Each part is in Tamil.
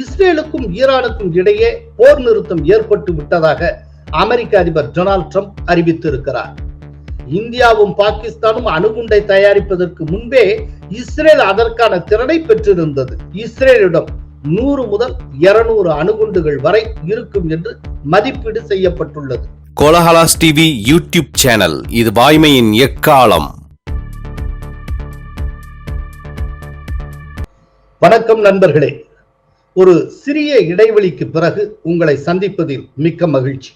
இஸ்ரேலுக்கும் ஈரானுக்கும் இடையே போர் நிறுத்தம் ஏற்பட்டு விட்டதாக அமெரிக்க அதிபர் டொனால்ட் ட்ரம்ப் அறிவித்திருக்கிறார். இந்தியாவும் பாகிஸ்தானும் அணுகுண்டை தயாரிப்பதற்கு முன்பே இஸ்ரேல் அதற்கான திறனை பெற்றிருந்தது. இஸ்ரேலிடம் நூறு முதல் இருநூறு அணுகுண்டுகள் வரை இருக்கும் என்று மதிப்பீடு செய்யப்பட்டுள்ளது. கோலஹலாஸ் டிவி யூடியூப் சேனல் இது வாய்மையின் எக்காலம். வணக்கம் நண்பர்களே. ஒரு சிறிய இடைவெளிக்கு பிறகு உங்களை சந்திப்பதில் மிக்க மகிழ்ச்சி.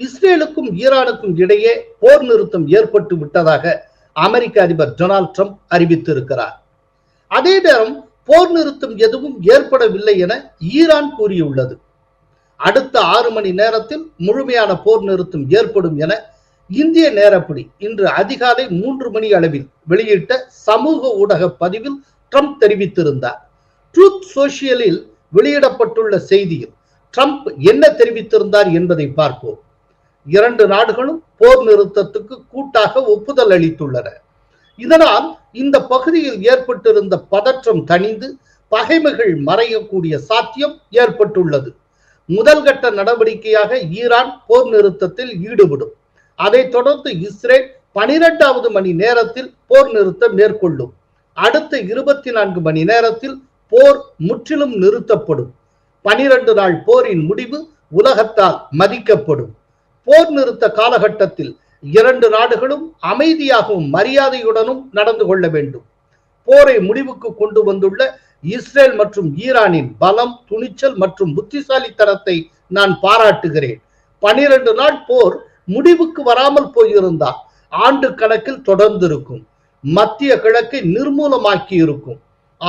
இஸ்ரேலுக்கும் ஈரானுக்கும் இடையே போர் நிறுத்தம் ஏற்பட்டு விட்டதாக அமெரிக்க அதிபர் டொனால்ட் ட்ரம்ப் அறிவித்திருக்கிறார். அதே நேரம் போர் நிறுத்தம் எதுவும் ஏற்படவில்லை என ஈரான் கூறியுள்ளது. அடுத்த ஆறு மணி நேரத்தில் முழுமையான போர் நிறுத்தம் ஏற்படும் என இந்திய நேரப்படி இன்று அதிகாலை மூன்று மணி அளவில் வெளியிட்ட சமூக ஊடக பதிவில் ட்ரம்ப் தெரிவித்திருந்தார். ட்ரூத் சோசியலில் வெளியிடப்பட்டுள்ள செய்தியில் ட்ரம்ப் என்ன தெரிவித்திருந்தார் என்பதை பார்ப்போம். இரண்டு நாடுகளும் போர் நிறுத்தத்துக்கு கூட்டாக ஒப்புதல் அளித்துள்ளன. இதனால் இந்த பகுதியில் ஏற்பட்டிருந்த பதற்றம் தணிந்து பகைமைகள் மறையக்கூடிய சாத்தியம் ஏற்பட்டுள்ளது. முதல் கட்ட நடவடிக்கையாக ஈரான் போர் நிறுத்தத்தில் ஈடுபடும். அதைத் தொடர்ந்து இஸ்ரேல் பனிரெண்டாவது மணி நேரத்தில் போர் நிறுத்தம் மேற்கொள்ளும். அடுத்த இருபத்தி நான்கு மணி நேரத்தில் போர் முற்றிலும் நிறுத்தப்படும். பனிரெண்டு நாள் போரின் முடிவு உலகத்தால் மதிக்கப்படும். போர் நிறுத்த காலகட்டத்தில் இரண்டு நாடுகளும் அமைதியாகவும் மரியாதையுடனும் நடந்து கொள்ள வேண்டும். போரை முடிவுக்கு கொண்டு வந்துள்ள இஸ்ரேல் மற்றும் ஈரானின் பலம் துணிச்சல் மற்றும் புத்திசாலித்தனத்தை நான் பாராட்டுகிறேன். பனிரெண்டு நாள் போர் முடிவுக்கு வராமல் போயிருந்தால் ஆண்டு கணக்கில் தொடர்ந்திருக்கும். மத்திய கிழக்கை நிர்மூலமாக்கி இருக்கும்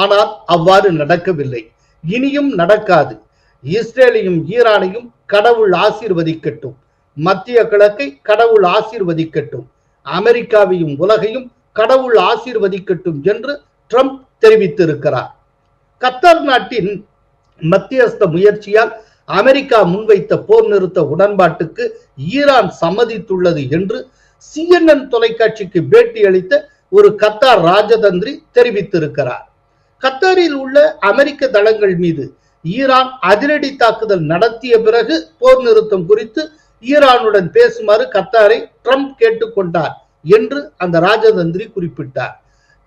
ஆனால் அவ்வாறு நடக்கவில்லை. இனியும் நடக்காது. இஸ்ரேலையும் ஈரானையும் கடவுள் ஆசீர்வதிக்கட்டும். மத்திய கிழக்கை கடவுள் ஆசீர்வதிக்கட்டும். அமெரிக்காவையும் உலகையும் கடவுள் ஆசீர்வதிக்கட்டும் என்று ட்ரம்ப் தெரிவித்திருக்கிறார். கத்தார் நாட்டின் மத்தியஸ்த முயற்சியால் அமெரிக்கா முன்வைத்த போர் நிறுத்த உடன்பாட்டுக்கு ஈரான் சம்மதித்துள்ளது என்று சிஎன்என் தொலைக்காட்சிக்கு பேட்டி அளித்த ஒரு கத்தார் ராஜதந்திரி தெரிவித்திருக்கிறார். கத்தாரில் உள்ள அமெரிக்க தளங்கள் மீது ஈரான் அதிரடி தாக்குதல் நடத்திய பிறகு போர் நிறுத்தம் குறித்து ஈரானுடன் பேசுமாறு கத்தாரை ட்ரம்ப் கேட்டுக்கொண்டார் என்று அந்த ராஜதந்திரி குறிப்பிட்டார்.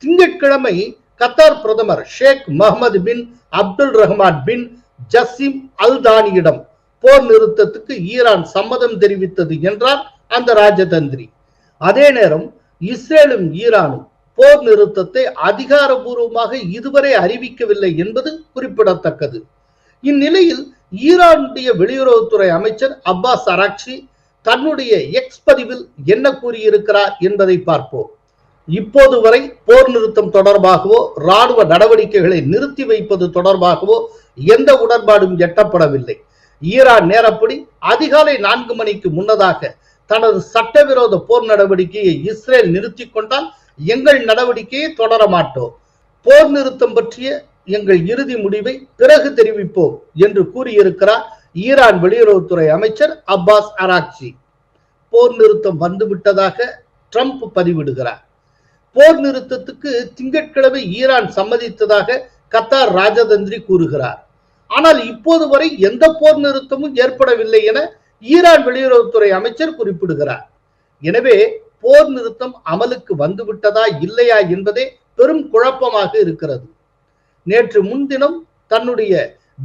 திங்கட்கிழமை கத்தார் பிரதமர் Sheikh Mohammed bin Abdul Rahman bin Jassim அல்தானியிடம் போர் நிறுத்தத்துக்கு ஈரான் சம்மதம் தெரிவித்தது என்றார் அந்த ராஜதந்திரி. அதே நேரம் இஸ்ரேலும் ஈரானும் போர் நிறுத்தத்தை அதிகாரபூர்வமாக இதுவரை அறிவிக்கவில்லை என்பது குறிப்பிடத்தக்கது. இந்நிலையில் ஈரானுடைய வெளியுறவுத்துறை அமைச்சர் அப்பாஸ் அராக்சி தன்னுடைய எக்ஸ் பதிவில் என்ன கூறியிருக்கிறார் என்பதை பார்ப்போம். இப்போது வரை போர் நிறுத்தம் தொடர்பாகவோ ராணுவ நடவடிக்கைகளை நிறுத்தி வைப்பது தொடர்பாகவோ எந்த உடன்பாடும் எட்டப்படவில்லை. ஈரான் நேரப்படி அதிகாலை நான்கு மணிக்கு முன்னதாக தனது சட்டவிரோத போர் நடவடிக்கையை இஸ்ரேல் நிறுத்தி கொண்டால் எங்கள் நடவடிக்கையை தொடர மாட்டோம். போர் நிறுத்தம் பற்றிய எங்கள் இறுதி முடிவை பிறகு தெரிவிப்போம் என்று கூறியிருக்கிறார் ஈரான் வெளியுறவுத்துறை அமைச்சர் அப்பாஸ் அராக்சி. போர் நிறுத்தம் வந்துவிட்டதாக ட்ரம்ப் பதிவிடுகிறார். போர் நிறுத்தத்துக்கு திங்கட்கிழமை ஈரான் சம்மதித்ததாக கத்தார் ராஜதந்திரி கூறுகிறார். ஆனால் இப்போது வரை எந்த போர் நிறுத்தமும் ஏற்படவில்லை என ஈரான் வெளியுறவுத்துறை அமைச்சர் குறிப்பிடுகிறார். எனவே போர் நிறுத்தம் அமலுக்கு வந்துவிட்டதா இல்லையா என்பதே பெரும் குழப்பமாக இருக்கிறது. நேற்று முன்தினம் தன்னுடைய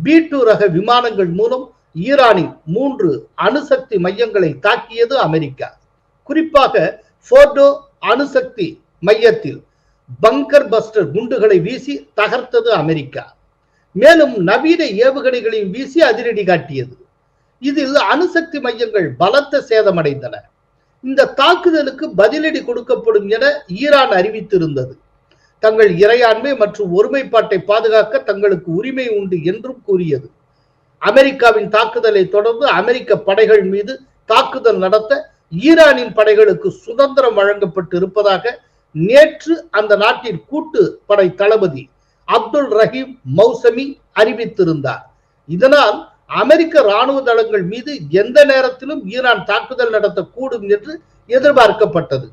பி டூ ரக விமானங்கள் மூலம் ஈரானின் மூன்று அணுசக்தி மையங்களை தாக்கியது அமெரிக்கா. குறிப்பாக போர்டோ அணுசக்தி மையத்தில் பங்கர் பஸ்டர் குண்டுகளை வீசி தகர்த்தது அமெரிக்கா. மேலும் நவீன ஏவுகணைகளையும் வீசி அதிரடி காட்டியது. இதில் அணுசக்தி மையங்கள் பலத்த சேதமடைந்தன. இந்த தாக்குதலுக்கு பதிலடி கொடுக்கப்படும் என ஈரான் அறிவித்திருந்தது. தங்கள் இறையாண்மை மற்றும் ஒருமைப்பாட்டை பாதுகாக்க தங்களுக்கு உரிமை உண்டு என்றும் கூறியது. அமெரிக்காவின் தாக்குதலை தொடர்ந்து அமெரிக்க படைகள் மீது தாக்குதல் நடத்த ஈரானின் படைகளுக்கு சுதந்திரம் வழங்கப்பட்டு இருப்பதாக நேற்று அந்த நாட்டின் கூட்டு படை தளபதி அப்துல் ரஹீம் மௌசமி அறிவித்திருந்தார். இதனால் அமெரிக்க ராணுவ தளங்கள் மீது எந்த நேரத்திலும் ஈரான் தாக்குதல் நடத்தக்கூடும் என்று எதிர்பார்க்கப்பட்டது.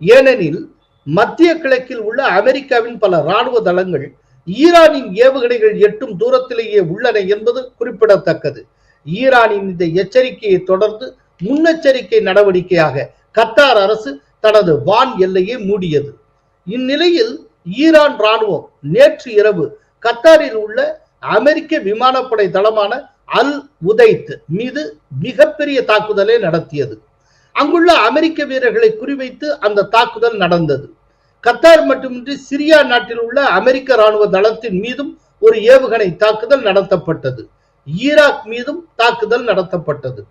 ஏனெனில் மத்திய கிழக்கில் உள்ள அமெரிக்காவின் பல ராணுவ தளங்கள் ஈரானின் ஏவுகணைகள் எட்டும் தூரத்திலேயே உள்ளன என்பது குறிப்பிடத்தக்கது. ஈரானின் இந்த எச்சரிக்கையை தொடர்ந்து முன்னெச்சரிக்கை நடவடிக்கையாக கத்தார் அரசு தனது வான் எல்லையை மூடியது. இந்நிலையில் ஈரான் ராணுவம் நேற்று இரவு கத்தாரில் உள்ள அமெரிக்க விமானப்படை தளமான அல் உதைத் மீது மிகப்பெரிய தாக்குதலை நடத்தியது. அங்குள்ள அமெரிக்க வீரர்களை குறிவைத்து அந்த தாக்குதல் நடந்தது. கத்தார் மட்டுமின்றி சிரியா நாட்டில் உள்ள அமெரிக்க ராணுவ தளத்தின் மீதும் ஒரு ஏவுகணை தாக்குதல் நடத்தப்பட்டது. ஈராக் மீதும் தாக்குதல் நடத்தப்பட்டது.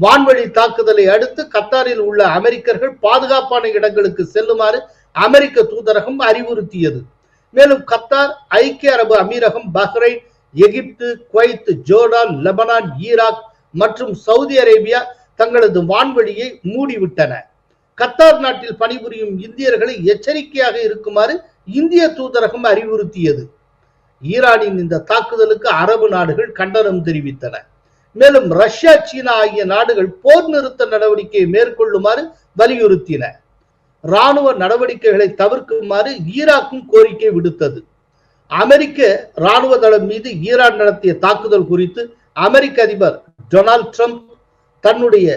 வான்வழி தாக்குதலை அடுத்து கத்தாரில் உள்ள அமெரிக்கர்கள் பாதுகாப்பான இடங்களுக்கு செல்லுமாறு அமெரிக்க தூதரகம் அறிவுறுத்தியது. மேலும் கத்தார் ஐக்கிய அரபு அமீரகம் Bahrain Egypt Kuwait Jordan Lebanon Iraq மற்றும் சவுதி அரேபியா தங்களது வான்வழியை மூடிவிட்டன. கத்தார் நாட்டில் பணிபுரியும் இந்தியர்களை எச்சரிக்கையாக இருக்குமாறு இந்திய தூதரகம் அறிவுறுத்தியது. ஈரானின் இந்த தாக்குதலுக்கு அரபு நாடுகள் கண்டனம் தெரிவித்தன. மேலும் ரஷ்யா சீனா ஆகிய நாடுகள் போர் நிறுத்த நடவடிக்கையை மேற்கொள்ளுமாறு வலியுறுத்தின. ராணுவ நடவடிக்கைகளை தவிர்க்குமாறு ஈராக்கும் கோரிக்கை விடுத்தது. அமெரிக்க ராணுவ தளம் மீது ஈரான் நடத்திய தாக்குதல் குறித்து அமெரிக்க அதிபர் டொனால்ட் ட்ரம்ப் தன்னுடைய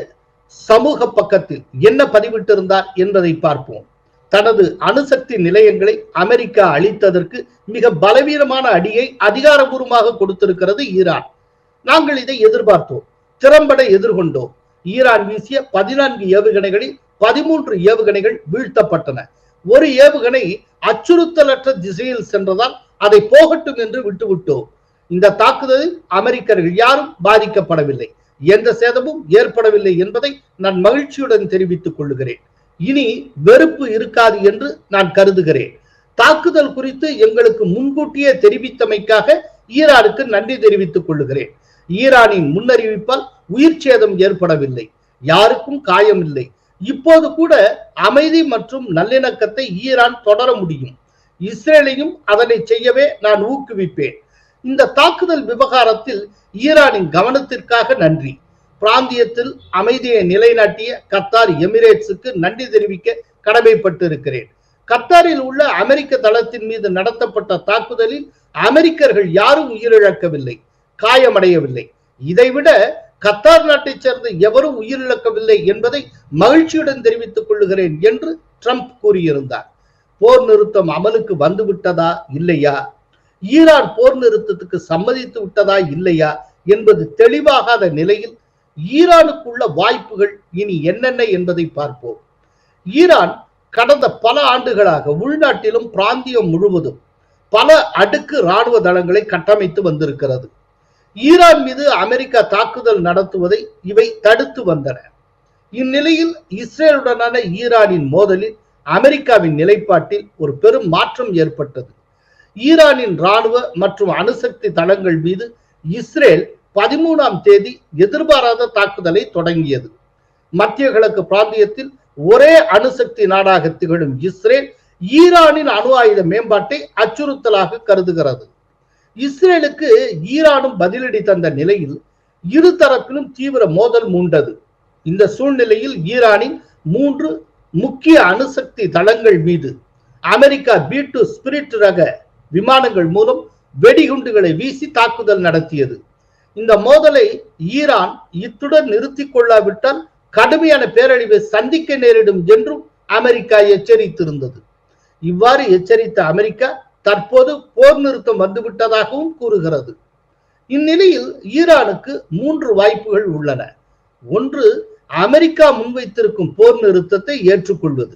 சமூக பக்கத்தில் என்ன பதிவிட்டிருந்தார் என்பதை பார்ப்போம். தனது அணுசக்தி நிலையங்களை அமெரிக்கா அளித்ததற்கு மிக பலவீனமான அடியை அதிகாரபூர்வமாக கொடுத்திருக்கிறது ஈரான். நாங்கள் இதை எதிர்பார்த்தோம். திறம்பட எதிர்கொண்டோம். ஈரான் வீசிய பதினான்கு ஏவுகணைகளில் பதிமூன்று ஏவுகணைகள் வீழ்த்தப்பட்டன. ஒரு ஏவுகணை அச்சுறுத்தலற்ற திசையில் சென்றதால் அதை போகட்டும் என்று விட்டுவிட்டோம். இந்த தாக்குதலில் அமெரிக்கர்கள் யாரும் பாதிக்கப்படவில்லை. எந்த சேதமும் ஏற்படவில்லை என்பதை நான் மகிழ்ச்சியுடன் தெரிவித்துக் கொள்கிறேன் இனி வெறுப்பு இருக்காது என்று நான் கருதுகிறேன். தாக்குதல் குறித்து எங்களுக்கு முன்கூட்டியே தெரிவித்தமைக்காக ஈரானுக்கு நன்றி தெரிவித்துக் கொள்கிறேன் ஈரானின் முன்னறிவிப்பால் உயிர் சேதம் ஏற்படவில்லை. யாருக்கும் காயம் இல்லை இப்போது கூட அமைதி மற்றும் நல்லிணக்கத்தை ஈரான் தொடர முடியும். இஸ்ரேலையும் அதனை செய்யவே நான் ஊக்குவிப்பேன். இந்த தாக்குதல் விவகாரத்தில் ஈரானின் கவனத்திற்காக நன்றி. பிராந்தியத்தில் அமைதியை நிலைநாட்டிய கத்தார் எமிரேட்ஸுக்கு நன்றி தெரிவிக்க கடமைப்பட்டிருக்கிறேன். கத்தாரில் உள்ள அமெரிக்க தளத்தின் மீது நடத்தப்பட்ட தாக்குதலில் அமெரிக்கர்கள் யாரும் உயிரிழக்கவில்லை காயமடையவில்லை. இதைவிட கத்தார் நாட்டைச் சேர்ந்த எவரும் உயிரிழக்கவில்லை என்பதை மகிழ்ச்சியுடன் தெரிவித்துக் கொள்கிறேன் என்று ட்ரம்ப் கூறியிருந்தார். போர் நிறுத்தம் அமலுக்கு வந்து விட்டதா இல்லையா? ஈரான் போர் நிறுத்தத்துக்கு சம்மதித்து விட்டதா இல்லையா என்பது தெளிவாகாத நிலையில் ஈரானுக்குள்ள வாய்ப்புகள் இனி என்னென்ன என்பதை பார்ப்போம். ஈரான் கடந்த பல ஆண்டுகளாக உள்நாட்டிலும் பிராந்தியம் முழுவதும் பல அடுக்கு ராணுவ தளங்களை கட்டமைத்து வந்திருக்கிறது. ஈரான் மீது அமெரிக்கா தாக்குதல் நடத்துவதை இவை தடுத்து வந்தன. இந்நிலையில் இஸ்ரேலுடனான ஈரானின் மோதலில் அமெரிக்காவின் நிலைப்பாட்டில் ஒரு பெரும் மாற்றம் ஏற்பட்டது. ஈரானின் ராணுவ மற்றும் அணுசக்தி தளங்கள் மீது இஸ்ரேல் பதிமூணாம் தேதி எதிர்பாராத தாக்குதலை தொடங்கியது. மத்திய கிழக்கு பிராந்தியத்தில் ஒரே அணுசக்தி நாடாக திகழும் இஸ்ரேல் ஈரானின் அணு ஆயுத மேம்பாட்டை அச்சுறுத்தலாக கருதுகிறது. இஸ்ரேலுக்கு ஈரானும் பதிலடி தந்த நிலையில் இரு தரப்பிலும் தீவிர மோதல் மூண்டது. இந்த சூழ்நிலையில் ஈரானின் மூன்று முக்கிய அணுசக்தி தளங்கள் மீது அமெரிக்கா பி டு ஸ்பிரிட் ரக விமானங்கள் மூலம் வெடிகுண்டுகளை வீசி தாக்குதல் நடத்தியது. இந்த மோதலை ஈரான் இத்துடன் நிறுத்திக் கொள்ளாவிட்டால் கடுமையான பேரழிவை சந்திக்க நேரிடும் என்றும் அமெரிக்கா எச்சரித்திருந்தது. இவ்வாறு எச்சரித்த அமெரிக்கா தற்போது போர் நிறுத்தம் வந்துவிட்டதாகவும் கூறுகிறது. இந்நிலையில் ஈரானுக்கு மூன்று வாய்ப்புகள் உள்ளன. ஒன்று அமெரிக்கா முன்வைத்திருக்கும் போர் நிறுத்தத்தை ஏற்றுக்கொள்வது.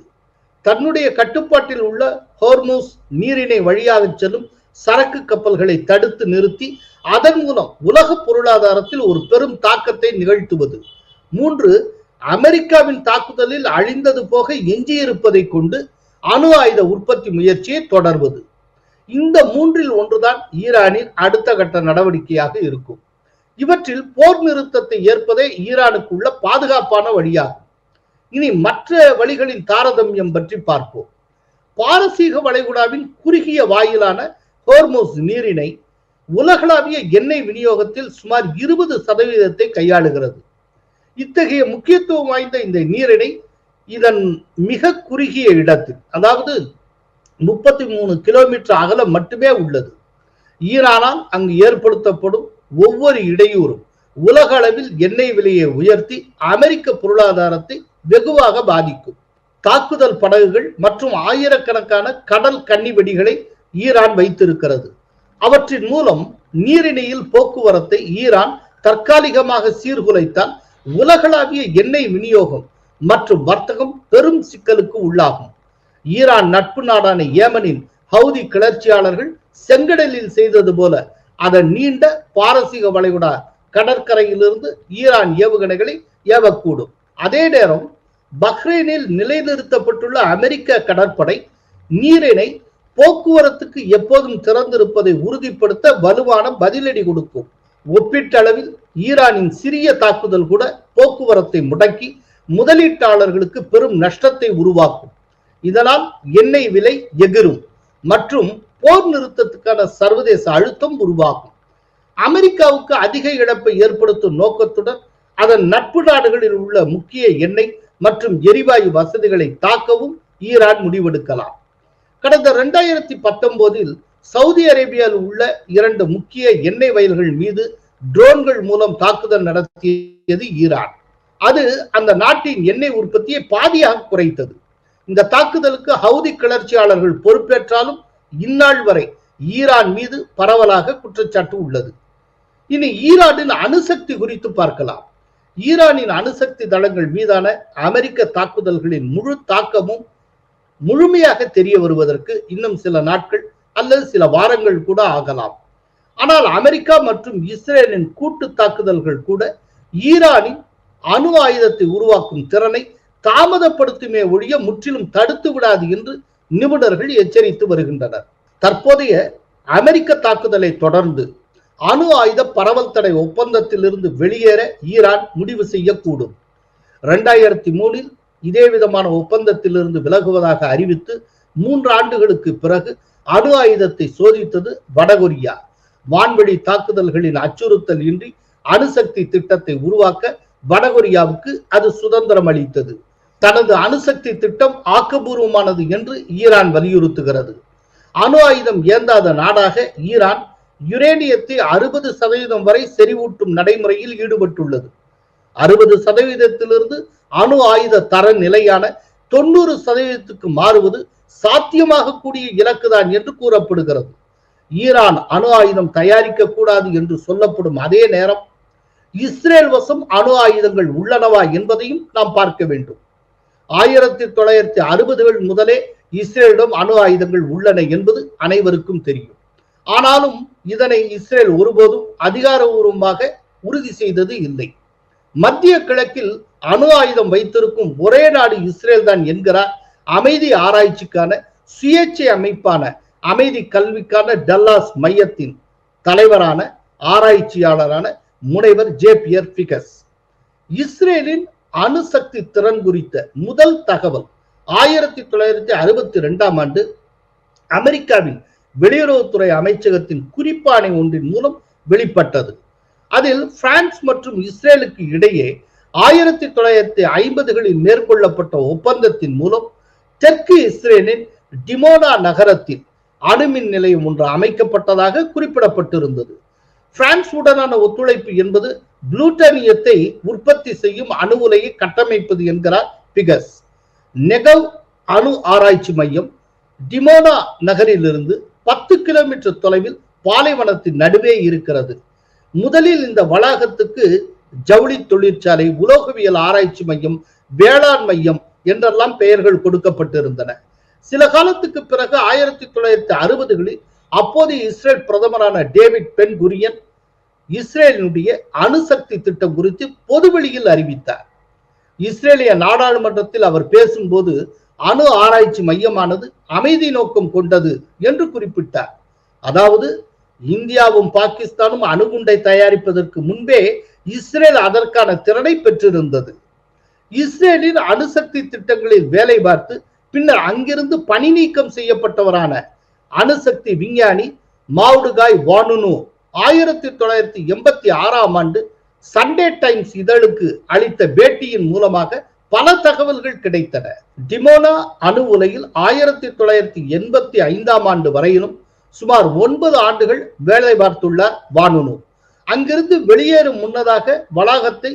தன்னுடைய கட்டுப்பாட்டில் உள்ள ஹோர்மோஸ் நீரிணை வழியாக செல்லும் சரக்கு கப்பல்களை தடுத்து நிறுத்தி அதன் மூலம் உலக பொருளாதாரத்தில் ஒரு பெரும் தாக்கத்தை நிகழ்த்துவது. மூன்று அமெரிக்காவின் தாக்குதலில் அழிந்தது போக எஞ்சியிருப்பதை கொண்டு அணு ஆயுத உற்பத்தி முயற்சியை தொடர்வது. இந்த மூன்றில் ஒன்றுதான் ஈரானின் அடுத்த கட்ட நடவடிக்கையாக இருக்கும். இவற்றில் போர் நிறுத்தத்தை ஏற்பதே ஈரானுக்குள்ள பாதுகாப்பான வழியாகும். இனி மற்ற வழிகளின் தாரதமியம் பற்றி பார்ப்போம். பாரசீக வளைகுடாவின் குறுகிய வாயிலான ஹோர்மோஸ் நீரிணை உலகளாவிய எண்ணெய் விநியோகத்தில் சுமார் இருபது சதவீதத்தை கையாளுகிறது. இத்தகைய முக்கியத்துவம் வாய்ந்த இந்த நீரிணை இதன் மிக குறுகிய இடத்தில் அதாவது முப்பத்தி மூணு கிலோமீட்டர் அகலம் மட்டுமே உள்ளது. ஈரானால் அங்கு ஏற்படுத்தப்படும் ஒவ்வொரு இடையூறும் உலக அளவில் எண்ணெய் விலையை உயர்த்தி அமெரிக்க பொருளாதாரத்தை வெகுவாக பாதிக்கும். தாக்குதல் படகுகள் மற்றும் ஆயிரக்கணக்கான கடல் கன்னி வெடிகளை ஈரான் வைத்திருக்கிறது. அவற்றின் மூலம் நீரிணையில் போக்குவரத்தை ஈரான் தற்காலிகமாக சீர்குலைத்தால் உலகளாவிய எண்ணெய் விநியோகம் மற்றும் வர்த்தகம் பெரும் சிக்கலுக்கு உள்ளாகும். ஈரான் நட்பு நாடான ஏமனின் ஹவுதி கிளர்ச்சியாளர்கள் செங்கடலில் செய்தது போல அதன் நீண்ட பாரசீக வளைகுடா கடற்கரையிலிருந்து ஈரான் ஏவுகணைகளை ஏவக்கூடும். அதே நேரம் பஹ்ரைனில் நிலைநிறுத்தப்பட்டுள்ள அமெரிக்க கடற்படை நீரினை போக்குவரத்துக்கு எப்போதும் திறந்திருப்பதை உறுதிப்படுத்த வலுவான பதிலடி கொடுக்கும். ஒப்பீட்டளவில் ஈரானின் சிறிய தாக்குதல் கூட போக்குவரத்தை முடக்கி முதலீட்டாளர்களுக்கு பெரும் நஷ்டத்தை உருவாக்கும். இதனால் எண்ணெய் விலை எகிரும் மற்றும் போர் நிறுத்தத்துக்கான சர்வதேச அழுத்தம் உருவாகும். அமெரிக்காவுக்கு அதிக இழப்பை ஏற்படுத்தும் நோக்கத்துடன் அதன் நட்பு நாடுகளில் உள்ள முக்கிய எண்ணெய் மற்றும் எரிவாயு வசதிகளை தாக்கவும் ஈரான் முடிவெடுக்கலாம். கடந்த இரண்டாயிரத்தி பத்தொன்பதில் சவுதி அரேபியாவில் உள்ள இரண்டு முக்கிய எண்ணெய் வயல்கள் மீது ட்ரோன்கள் மூலம் தாக்குதல் நடத்தியது ஈரான். அது அந்த நாட்டின் எண்ணெய் உற்பத்தியை பாதியாக குறைத்தது. இந்த தாக்குதலுக்கு ஹவுதி கிளர்ச்சியாளர்கள் பொறுப்பேற்றாலும் இந்நாள் வரை ஈரான் மீது பரவலாக குற்றச்சாட்டு உள்ளது. இனி ஈரானின் அணுசக்தி குறித்து பார்க்கலாம். ஈரானின் அணுசக்தி தளங்கள் மீதான அமெரிக்க தாக்குதல்களின் முழு தாக்கமும் முழுமையாக தெரிய வருவதற்கு இன்னும் சில நாட்கள் அல்லது சில வாரங்கள் கூட ஆகலாம். ஆனால் அமெரிக்கா மற்றும் இஸ்ரேலின் கூட்டு தாக்குதல்கள் கூட ஈரானின் அணு ஆயுதத்தை உருவாக்கும் திறனை தாமதப்படுத்துமே ஒழிய முற்றிலும் தடுத்து விடாது என்று நிபுணர்கள் எச்சரித்து வருகின்றனர். தற்போதைய அமெரிக்க தாக்குதலை தொடர்ந்து அணு ஆயுத பரவல் தடை ஒப்பந்தத்திலிருந்து வெளியேற ஈரான் முடிவு செய்யக்கூடும். இரண்டாயிரத்தி மூணில் இதே விதமான ஒப்பந்தத்திலிருந்து விலகுவதாக அறிவித்து மூன்று ஆண்டுகளுக்கு பிறகு அணு ஆயுதத்தை சோதித்தது வடகொரியா. வான்வெளி தாக்குதல்களின் அச்சுறுத்தல் இன்றி அணுசக்தி திட்டத்தை உருவாக்க வடகொரியாவுக்கு அது சுதந்திரம் அளித்தது. தனது அணுசக்தி திட்டம் ஆக்கபூர்வமானது என்று ஈரான் வலியுறுத்துகிறது. அணு ஆயுதம் ஏந்தாத நாடாக ஈரான் யுரேனியத்தை அறுபது சதவீதம் வரை செறிவூட்டும் நடைமுறையில் ஈடுபட்டுள்ளது. அறுபது சதவீதத்திலிருந்து அணு ஆயுத தர நிலையான தொண்ணூறு சதவீதத்துக்கு மாறுவது சாத்தியமாக கூடிய இலக்குதான் என்று கூறப்படுகிறது. ஈரான் அணு ஆயுதம் தயாரிக்க கூடாது என்று சொல்லப்படும் அதே நேரம் இஸ்ரேல் வசம் அணு ஆயுதங்கள் உள்ளனவா என்பதையும் நாம் பார்க்க வேண்டும். ஆயிரத்தி தொள்ளாயிரத்தி அறுபதுகள் முதலே இஸ்ரேலிடம் அணு ஆயுதங்கள் உள்ளன என்பது அனைவருக்கும் தெரியும். ஆனாலும் இதனை இஸ்ரேல் ஒருபோதும் அதிகாரபூர்வமாக உறுதி செய்தது இல்லை. மத்திய கிழக்கில் அணு ஆயுதம் வைத்திருக்கும் ஒரே நாடு இஸ்ரேல் தான் என்கிறார் அமைதி ஆராய்ச்சிக்கான சுயேட்சை அமைப்பான அமைதி கல்விக்கான டல்லாஸ் மையத்தின் தலைவரான ஆராய்ச்சியாளரான முனைவர் ஜேபியர் பிகஸ் இஸ்ரேலின் அணுசக்தி திறன் குறித்த முதல் தகவல் ஆயிரத்தி தொள்ளாயிரத்தி அறுபத்தி ரெண்டாம் ஆண்டு அமெரிக்காவின் வெளியுறவுத்துறை அமைச்சகத்தின் குறிப்பாணை ஒன்றின் மூலம் வெளிப்பட்டது. அதில் பிரான்ஸ் மற்றும் இஸ்ரேலுக்கு இடையே ஆயிரத்தி தொள்ளாயிரத்தி ஐம்பதுகளில் மேற்கொள்ளப்பட்ட ஒப்பந்தத்தின் மூலம் தெற்கு இஸ்ரேலின் டிமோனா நகரத்தில் அணுமின் நிலையம் ஒன்று அமைக்கப்பட்டதாக குறிப்பிடப்பட்டிருந்தது. பிரான்ஸ் உடனான ஒத்துழைப்பு என்பது புளூட்டனியத்தை உற்பத்தி செய்யும் அணு உலையை கட்டமைப்பது என்கிறார் பிகஸ் நெகவ் அணு ஆராய்ச்சி மையம் டிமோனா நகரிலிருந்து பத்து கிலோமீட்டர் தொலைவில் பாலைவனத்தின் நடுவே இருக்கிறது. முதலில் இந்த வளாகத்துக்கு ஜவுளி தொழிற்சாலை உலோகவியல் ஆராய்ச்சி மையம் வேளாண் மையம் என்றெல்லாம் பெயர்கள் கொடுக்கப்பட்டிருந்தன. சில காலத்துக்கு பிறகு ஆயிரத்தி தொள்ளாயிரத்தி அறுபதுகளில் அப்போதைய இஸ்ரேல் பிரதமரான டேவிட் பென் குரியன் இஸ்ரேலினுடைய அணுசக்தி திட்டம் குறித்து பொதுவெளியில் அறிவித்தார். இஸ்ரேலிய நாடாளுமன்றத்தில் அவர் பேசும்போது அணு ஆராய்ச்சி மையமானது அமைதி நோக்கம் கொண்டது என்று குறிப்பிட்டார். அதாவது இந்தியாவும் பாகிஸ்தானும் அணுகுண்டை தயாரிப்பதற்கு முன்பே இஸ்ரேல் அதற்கான திறனை பெற்றிருந்தது. இஸ்ரேலின் அணுசக்தி திட்டங்களில் வேலை பார்த்து பின்னர் அங்கிருந்து பணி நீக்கம் செய்யப்பட்டவரான அணுசக்தி விஞ்ஞானி மாவுடுகாய் வானுனு ஆயிரத்தி தொள்ளாயிரத்தி எண்பத்தி ஆறாம் ஆண்டு சண்டே டைம்ஸ் இதழுக்கு அளித்த பேட்டியின் மூலமாக பல தகவல்கள் கிடைத்தன. டிமோனா அணு உலையில் ஆயிரத்தி தொள்ளாயிரத்தி எண்பத்தி ஐந்தாம் ஆண்டு வரையிலும் சுமார் ஒன்பது ஆண்டுகள் வேலை பார்த்துள்ளார் வானுனு. அங்கிருந்து வெளியேறும் முன்னதாக வளாகத்தை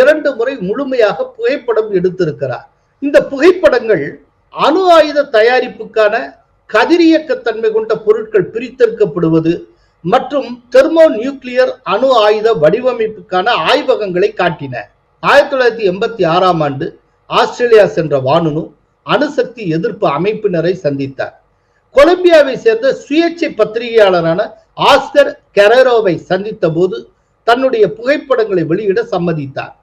இரண்டு முறை முழுமையாக புகைப்படம் எடுத்திருக்கிறார். இந்த புகைப்படங்கள் அணு ஆயுத தயாரிப்புக்கான கதிரியக்கத்தன்மை கொண்ட பொருட்கள் பிரித்தெடுக்கப்படுவது மற்றும் தெர்மோ நியூக்ளியர் அணு ஆயுத வடிவமைப்புக்கான ஆய்வகங்களை காட்டின. ஆயிரத்தி தொள்ளாயிரத்தி எண்பத்தி ஆறாம் ஆண்டு ஆஸ்திரேலியா சென்ற வானுனு அணுசக்தி எதிர்ப்பு அமைப்பினரை சந்தித்தார். கொலம்பியாவை சேர்ந்த சுயேட்சை பத்திரிகையாளரான ஆஸ்கர் கெரரோவை சந்தித்த போது தன்னுடைய புகைப்படங்களை வெளியிட சம்மதித்தார்.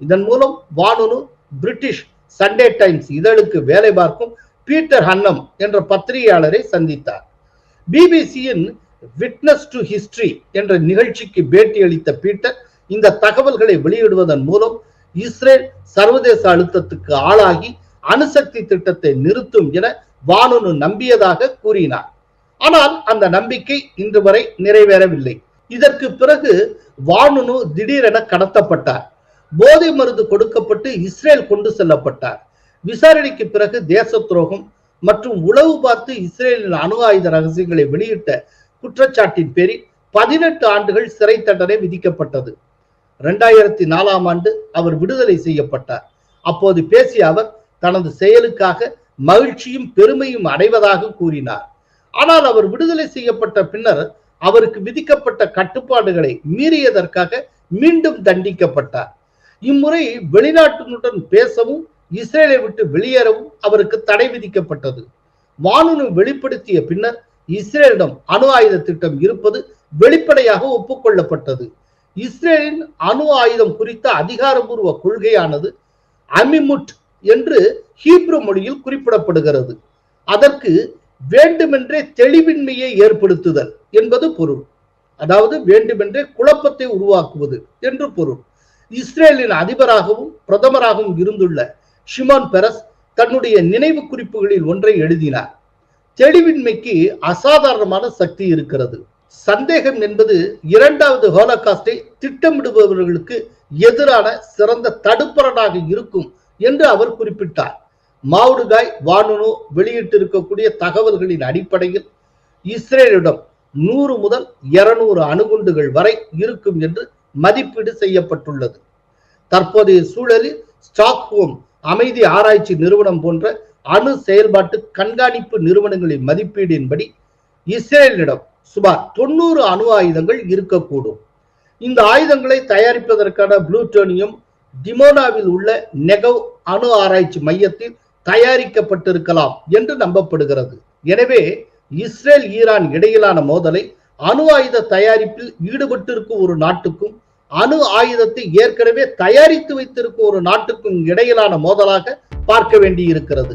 இதன் மூலம் வானுனு பிரிட்டிஷ் சண்டே டைம்ஸ் இதழுக்கு வேலை பார்க்கும் பீட்டர் ஹன்னம் என்ற பத்திரிகையாளரை சந்தித்தார். பிபிசியின் விட்னஸ் டு ஹிஸ்டரி என்ற நிகழ்ச்சிக்கு பேட்டியளித்த பீட்டர் இந்த தகவல்களை வெளியிடுவதன் மூலம் இஸ்ரேல் சர்வதேச அழுத்தத்துக்கு ஆளாகி அணுசக்தி திட்டத்தை நிறுத்தும் என வானுனு நம்பியதாக கூறினார். ஆனால் அந்த நம்பிக்கை இன்று வரை நிறைவேறவில்லை. இதற்கு பிறகு வானுனு திடீரென கடத்தப்பட்டார். போதை மருந்து கொடுக்கப்பட்டு இஸ்ரேல் கொண்டு செல்லப்பட்டார். விசாரணைக்கு பிறகு தேச துரோகம் மற்றும் உளவு பார்த்து இஸ்ரேலின் அணு ஆயுத ரகசியங்களை வெளியிட்ட குற்றச்சாட்டின் பேரில் பதினெட்டு ஆண்டுகள் சிறை தண்டனை விதிக்கப்பட்டது. இரண்டாயிரத்தி நாலாம் ஆண்டு அவர் விடுதலை செய்யப்பட்டார். அப்போது பேசிய அவர் தனது செயலுக்காக மகிழ்ச்சியும் பெருமையும் அடைவதாக கூறினார். ஆனால் அவர் விடுதலை செய்யப்பட்ட பின்னர் அவருக்கு விதிக்கப்பட்ட கட்டுப்பாடுகளை மீறியதற்காக மீண்டும் தண்டிக்கப்பட்டார். இம்முறை வெளிநாட்டினுடன் பேசவும் இஸ்ரேலை விட்டு வெளியேறவும் அவருக்கு தடை விதிக்கப்பட்டது. வானொலி வெளிப்படுத்திய பின்னர் இஸ்ரேலிடம் அணு ஆயுத திட்டம் இருப்பது வெளிப்படையாக ஒப்புக்கொள்ளப்பட்டது. இஸ்ரேலின் அணு ஆயுதம் குறித்த அதிகாரபூர்வ கொள்கையானது அமிமுட் என்று ஹீப்ரு மொழியில் குறிப்பிடப்படுகிறது. அதற்கு வேண்டுமென்றே தெளிவின்மையை ஏற்படுத்துதல் என்பது பொருள். அதாவது வேண்டுமென்றே குழப்பத்தை உருவாக்குவது என்று பொருள். இஸ்ரேலின் அதிபராகவும் பிரதமராகவும் இருந்துள்ள ஷிமான் பெரஸ் தன்னுடைய நினைவு குறிப்புகளில் ஒன்றை எழுதினார். தெளிவின்மைக்கு அசாதாரணமான சக்தி இருக்கிறது. சந்தேகம் என்பது இரண்டாவது ஹோலகாஸ்டை திட்டமிடுபவர்களுக்கு எதிரான சிறந்த தடுப்பரனாக இருக்கும் என்று அவர் குறிப்பிட்டார். மாவுடுகாய் வானுனு வெளியிட்டிருக்கக்கூடிய தகவல்களின் அடிப்படையில் இஸ்ரேலிடம் நூறு முதல் இருநூறு அணுகுண்டுகள் வரை இருக்கும் என்று மதிப்பீடு செய்யப்பட்டுள்ளது. தற்போதைய சூழலில் ஸ்டாக்ஹோம் அமைதி ஆராய்ச்சி நிறுவனம் போன்ற அணு செயல்பாட்டு கண்காணிப்பு நிறுவனங்களின் மதிப்பீடின்படி இஸ்ரேலிடம் சுமார் தொண்ணூறு அணு ஆயுதங்கள் இருக்கக்கூடும். இந்த ஆயுதங்களை தயாரிப்பதற்கான புளூட்டோனியம் டிமோனாவில் உள்ள நெகவ் அணு ஆராய்ச்சி மையத்தில் தயாரிக்கப்பட்டிருக்கலாம் என்று நம்பப்படுகிறது. எனவே இஸ்ரேல் ஈரான் இடையிலான மோதலை அணு ஆயுத தயாரிப்பில் ஈடுபட்டிருக்கும் ஒரு நாட்டுக்கும் அணு ஆயுதத்தை ஏற்கனவே தயாரித்து வைத்திருக்கும் ஒரு நாட்டுக்கும் இடையிலான மோதலாக பார்க்க வேண்டி இருக்கிறது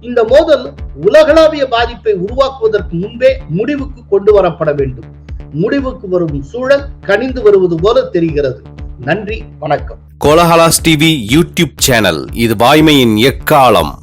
இந்த மோதல் உலகளாவிய பாதிப்பை உருவாக்குவதற்கு முன்பே முடிவுக்கு கொண்டு வரப்பட வேண்டும். முடிவுக்கு வரும் சூழல் கனிந்து வருவது போல தெரிகிறது. நன்றி வணக்கம். கோலஹலாஸ் டிவி யூடியூப் சேனல் இது வாய்மையின் எக்காலம்.